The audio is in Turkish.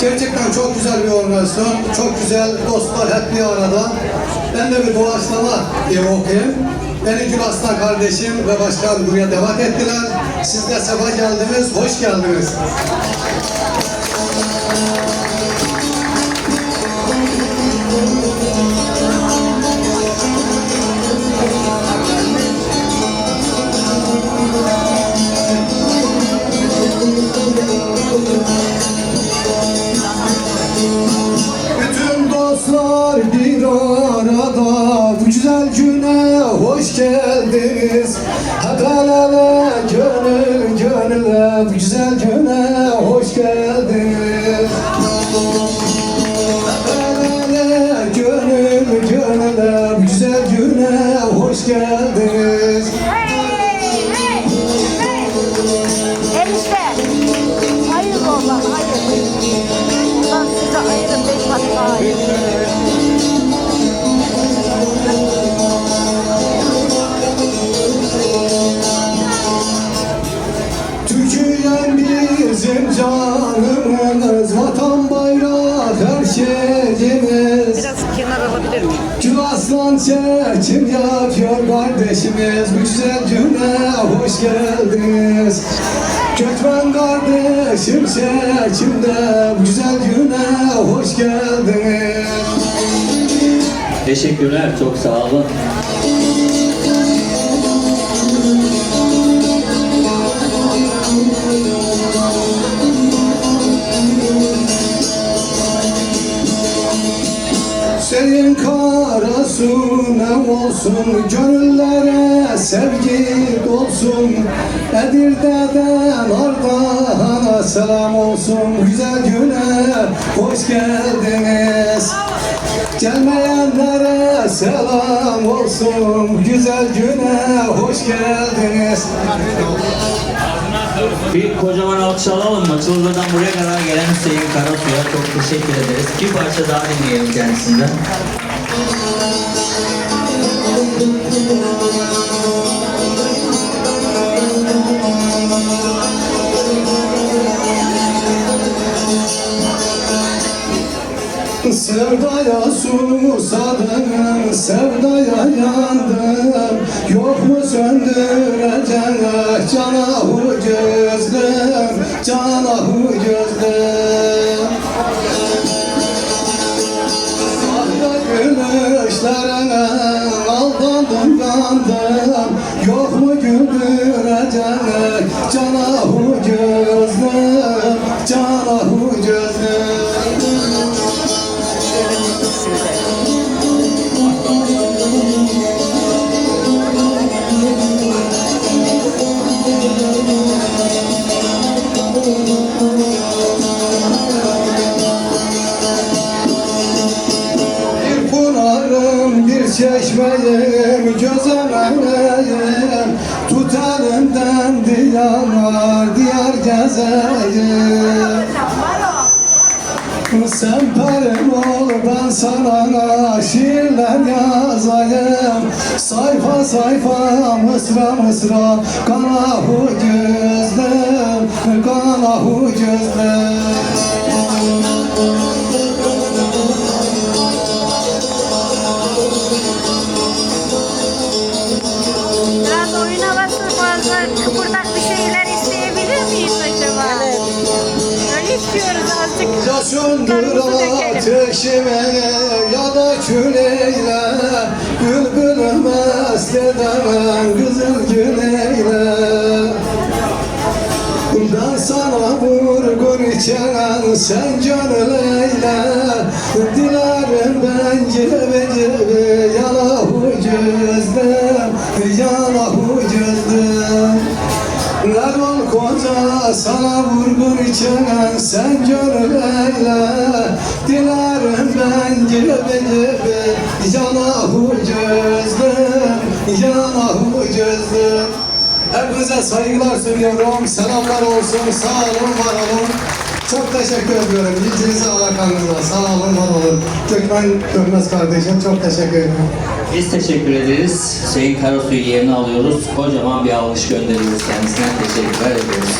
Gerçekten çok güzel bir organizasyon. Çok güzel dostlar hep bir arada. Ben de bir doğaçlama diye okuyayım. Beni Gül Aslan kardeşim ve başkan buraya davet ettiler. Siz de sefa geldiniz, hoş geldiniz. Hoş geldiniz. Ele gönül gönüle bu güzel güne hoş geldiniz. El ele gönül gönüle bu güzel güne hoş geldiniz. Hayır oğlum, hayır. Ben size ayırın, beş hatta çekim yapıyor kardeşimiz Bu güzel güne hoş geldiniz Gökmen kardeşim çekimde Bu güzel güne hoş geldiniz Teşekkürler, çok sağ olun. Senin karasu ne olsun Gönüllere sevgi dolsun Edirne'den Ardahan'a selam olsun Güzel güne hoş geldiniz Gelmeyenlere selam olsun Güzel güne hoş geldiniz Bir kocaman alkış alalım mı? Çılgı'dan buraya kadar gelen Hüseyin Karasu'ya çok teşekkür ederiz. Bir parça daha dinleyelim kendisinden. Sevdaya susadım, sevdaya yandım. Yok mu söndürecek canahu gözlüm, canahu gözlüm Sahra gülüşlerine aldandım kandım Yok mu güldürecek canahu çeşmeyim, gözemeğim Tut elimden diyar, diyar gezeyim Sen perim ol, ben sana şiirler yazayım. Sayfa sayfa, mısra mısra, kanahu gözlüm, kanahu gözlüm fazla kıpırdak bir şeyler isteyebilir miyiz acaba? Evet. Öyle istiyoruz azıcık. Dökelim. ateşime ya da küleyle Bülbülüm mest edemem kızıl güleyle Ben sana vurgun içen sen gönül eyle Dilerim ben gibi yalahu gözlüm Yalahu sana vurgun içen sen gönül eyle Dilerim ben gibi gibi yalahu gözlüm Yalahu gözlüm Hepinize saygılar sunuyorum. Selamlar olsun. Sağ olun, var olun. Çok teşekkür ediyorum. İlginize alakanıza. Sağ olun, var olun. Gökmen Görmez kardeşim çok teşekkür ederim. Biz teşekkür ederiz. Hüseyin Karasu'yu yerine alıyoruz. Kocaman bir alkış gönderiyoruz kendisine. Teşekkürler ediyoruz.